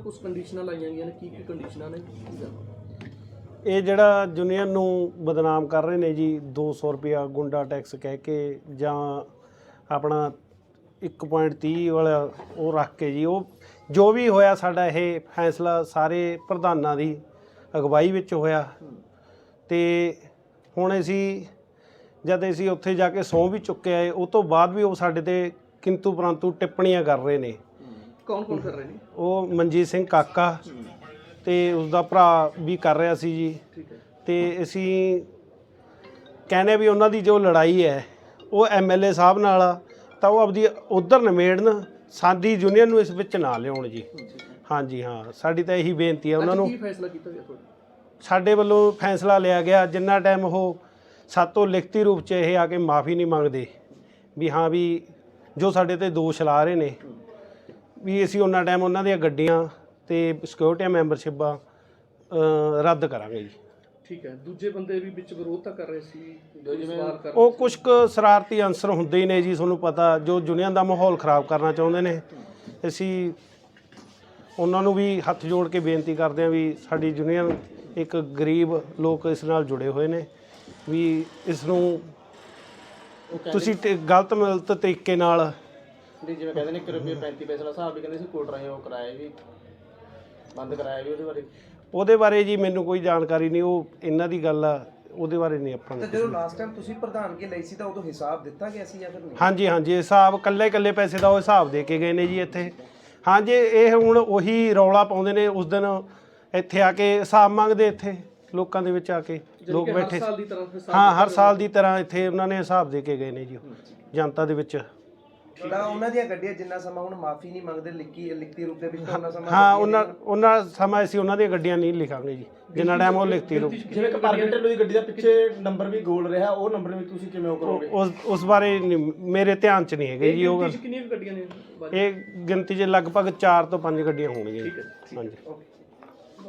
ਕੁਝ ਕੰਡੀਸ਼ਨਾਂ ਲਾਈਆਂ ਗਈਆਂ ਨੇ, ਕੀ ਕੀ ਕੰਡੀਸ਼ਨਾਂ ਨੇ, ਕੀ ਗੱਲ? ਇਹ ਜਿਹੜਾ ਯੂਨੀਅਨ ਨੂੰ ਬਦਨਾਮ ਕਰ ਰਹੇ ਨੇ ਜੀ 200 ਰੁਪਿਆ ਗੁੰਡਾ ਟੈਕਸ ਕਹਿ ਕੇ ਜਾਂ ਆਪਣਾ 1.30 ਵਾਲਾ ਉਹ ਰੱਖ ਕੇ ਜੀ, ਉਹ ਜੋ ਵੀ ਹੋਇਆ ਸਾਡਾ ਇਹ ਫੈਸਲਾ ਸਾਰੇ ਪ੍ਰਧਾਨਾਂ ਦੀ ਅਗਵਾਈ ਵਿੱਚ ਹੋਇਆ ਤੇ ਹੁਣ ਅਸੀਂ ਜਦ ਅਸੀਂ ਉੱਥੇ ਜਾ ਕੇ ਸਹੁੰ ਵੀ ਚੁੱਕੇ ਆਏ, ਉਹ ਤੋਂ ਬਾਅਦ ਵੀ ਉਹ ਸਾਡੇ ਤੇ ਕਿੰਤੂ ਪਰੰਤੂ ਟਿੱਪਣੀਆਂ ਕਰ ਰਹੇ ਨੇ ਕੌਣ ਕੌਣ ਕਰ ਰਹੇ ਨੇ? ਉਹ ਮਨਜੀਤ ਸਿੰਘ ਕਾਕਾ ਤੇ ਉਸ ਦਾ ਭਰਾ ਵੀ ਕਰ ਰਿਹਾ ਸੀ ਜੀ। ਤੇ ਅਸੀਂ ਕਹਿੰਦੇ ਵੀ ਉਹਨਾਂ ਦੀ ਜੋ ਲੜਾਈ ਹੈ ਉਹ ਐਮਐਲਏ ਸਾਹਿਬ ਨਾਲ ਆ ਤਾਂ ਉਹ ਆਪਦੀ ਉਧਰ ਨਿਮੇੜਨ ਸਾਡੀ ਯੂਨੀਅਨ ਨੂੰ ਇਸ ਵਿੱਚ ਨਾ ਲਿਆਉਣ ਜੀ। ਹਾਂਜੀ ਹਾਂ ਸਾਡੀ ਤਾਂ ਇਹੀ ਬੇਨਤੀ ਹੈ ਉਹਨਾਂ ਨੂੰ। ਕੀ ਫੈਸਲਾ ਕੀਤਾ ਗਿਆ ਤੁਹਾਡਾ? ਸਾਡੇ ਵੱਲੋਂ ਫੈਸਲਾ ਲਿਆ ਗਿਆ ਜਿੰਨਾ ਟਾਈਮ ਉਹ ਸਾਤੋਂ ਲਿਖਤੀ ਰੂਪ 'ਚ ਇਹ ਆ ਕੇ ਮਾਫੀ ਨਹੀਂ ਮੰਗਦੇ ਵੀ ਹਾਂ ਵੀ ਜੋ ਸਾਡੇ ਤੇ ਦੋਸ਼ ਲਾ ਰਹੇ ਨੇ ਵੀ ਅਸੀਂ ਉਹਨਾਂ ਟਾਈਮ ਉਹਨਾਂ ਦੀਆਂ ਗੱਡੀਆਂ ਤੇ ਸਿਕਿਉਰਿਟੀ ਮੈਂਬਰਸ਼ਿਪਾਂ ਅ, ਰੱਦ ਕਰਾਂਗੇ ਜੀ। ਠੀਕ ਹੈ ਦੂਜੇ ਬੰਦੇ ਵੀ ਵਿੱਚ ਵਿਰੋਧ ਤਾਂ ਕਰ ਰਹੇ ਸੀ ਸਵਾਲ ਕਰ ਉਹ ਕੁਝ ਕੁ ਸ਼ਰਾਰਤੀ ਅੰਸਰ ਹੁੰਦੇ ਹੀ ਨੇ ਜੀ ਤੁਹਾਨੂੰ ਪਤਾ ਜੋ ਯੂਨੀਅਨ ਦਾ ਮਾਹੌਲ ਖਰਾਬ ਕਰਨਾ ਚਾਹੁੰਦੇ ਨੇ। ਅਸੀਂ ਉਹਨਾਂ ਨੂੰ ਵੀ ਹੱਥ ਜੋੜ ਕੇ ਬੇਨਤੀ ਕਰਦੇ ਹਾਂ ਵੀ ਸਾਡੀ ਯੂਨੀਅਨ ਇੱਕ ਗਰੀਬ ਲੋਕ ਇਸ ਨਾਲ ਜੁੜੇ ਹੋਏ ਨੇ ਵੀ ਇਸ ਨੂੰ ਤੁਸੀਂ ਤੇ ਗਲਤ ਮਿਲਤ ਤਰੀਕੇ ਨਾਲ ਨਹੀਂ ਜਿਵੇਂ ਕਹਿੰਦੇ ਨੇ 1 ਰੁਪਏ 35 ਪੈਸੇ ਦਾ ਹਿਸਾਬ ਵੀ ਕਹਿੰਦੇ ਸੀ ਕੋਟ ਰਾਹੀਂ ਉਹ ਕਰਾਇਆ ਵੀ। ਬੰਦ ਕਰਾਇਆ ਵੀ ਉਹਦੇ ਬਾਰੇ। ਉਹਦੇ ਬਾਰੇ ਜੀ ਮੈਨੂੰ ਕੋਈ ਜਾਣਕਾਰੀ ਨਹੀਂ ਉਹ ਇਹਨਾਂ ਦੀ ਗੱਲ ਆ ਉਹਦੇ ਬਾਰੇ ਨਹੀਂ ਆਪਾਂ ਨੂੰ ਜਦੋਂ ਲਾਸਟ ਟਾਈਮ ਤੁਸੀਂ ਪ੍ਰਧਾਨਗੀ ਲਈ ਸੀ ਤਾਂ ਉਦੋਂ ਹਿਸਾਬ ਦਿੱਤਾ ਗਿਆ ਸੀ ਜਾਂ ਫਿਰ ਨਹੀਂ? ਹਾਂਜੀ ਹਾਂਜੀ ਹਿਸਾਬ ਕੱਲੇ ਕੱਲੇ ਪੈਸੇ ਦਾ ਉਹ ਹਿਸਾਬ ਦੇ ਕੇ ਗਏ ਨੇ ਜੀ ਇੱਥੇ। ਹਾਂਜੀ ਇਹ ਹੁਣ ਉਹੀ ਰੌਲਾ ਪਾਉਂਦੇ ਨੇ ਉਸ ਦਿਨ ਇੱਥੇ ਆ ਕੇ ਹਿਸਾਬ ਮੰਗਦੇ ਇੱਥੇ ਲੋਕਾਂ ਦੇ ਵਿੱਚ ਆ ਕੇ ਲੋਕ ਬੈਠੇ। ਸਾਲ ਦੀ ਤਰ੍ਹਾਂ ਹਿਸਾਬ ਹਾਂ ਹਰ ਸਾਲ ਦੀ ਤਰ੍ਹਾਂ ਇੱਥੇ ਉਹਨਾਂ ਨੇ ਹਿਸਾਬ ਦੇ ਕੇ ਗਏ ਨੇ ਜੀ ਉਹ, ਜਨਤਾ ਦੇ ਵਿੱਚ। ਤਾਂ ਉਹਨਾਂ ਦੀਆਂ ਗੱਡੀਆਂ ਜਿੰਨਾ ਸਮਾਂ ਹੁਣ ਮਾਫੀ ਨਹੀਂ ਮੰਗਦੇ ਲਿਖੀ ਲਿਖਤੀ ਰੂਪ ਦੇ ਵਿੱਚ ਤਾਂ ਉਹਨਾਂ ਸਮਾਂ ਹਾਂ ਉਹਨਾਂ ਉਹਨਾਂ ਸਮਾਂ ਅਸੀਂ ਉਹਨਾਂ ਦੀਆਂ ਗੱਡੀਆਂ ਨਹੀਂ ਲਿਖਾਂਗੇ ਜੀ। ਜਿੰਨਾ ਟਾਈਮ ਉਹ ਲਿਖਤੀ ਰੂਪ। ਜਿਵੇਂ ਕਿ ਮਾਰਕੀਟ ਦੀ ਗੱਡੀ ਦਾ ਪਿੱਛੇ ਨੰਬਰ ਵੀ ਗੋਲ ਰਿਹਾ ਉਹ ਨੰਬਰ ਵੀ ਤੁਸੀਂ ਕਿਵੇਂ ਉਹ ਕਰੋਗੇ? ਉਸ ਉਸ ਬਾਰੇ ਨਹੀਂ- ਮੇਰੇ ਧਿਆਨ 'ਚ ਨਹੀਂ ਹੈਗੇ ਜੀ ਉਹ ਗੱਲ। ਕਿੰਨੀਆਂ ਕੁ ਗੱਡੀਆਂ ਨੇ? ਇਹ ਗਿਣਤੀ 'ਚ ਲਗਭਗ 4 ਤੋਂ 5 ਗੱਡੀਆਂ ਹੋਣਗੀਆਂ ਜੀ। ਹਾਂਜੀ। ਓਕੇ।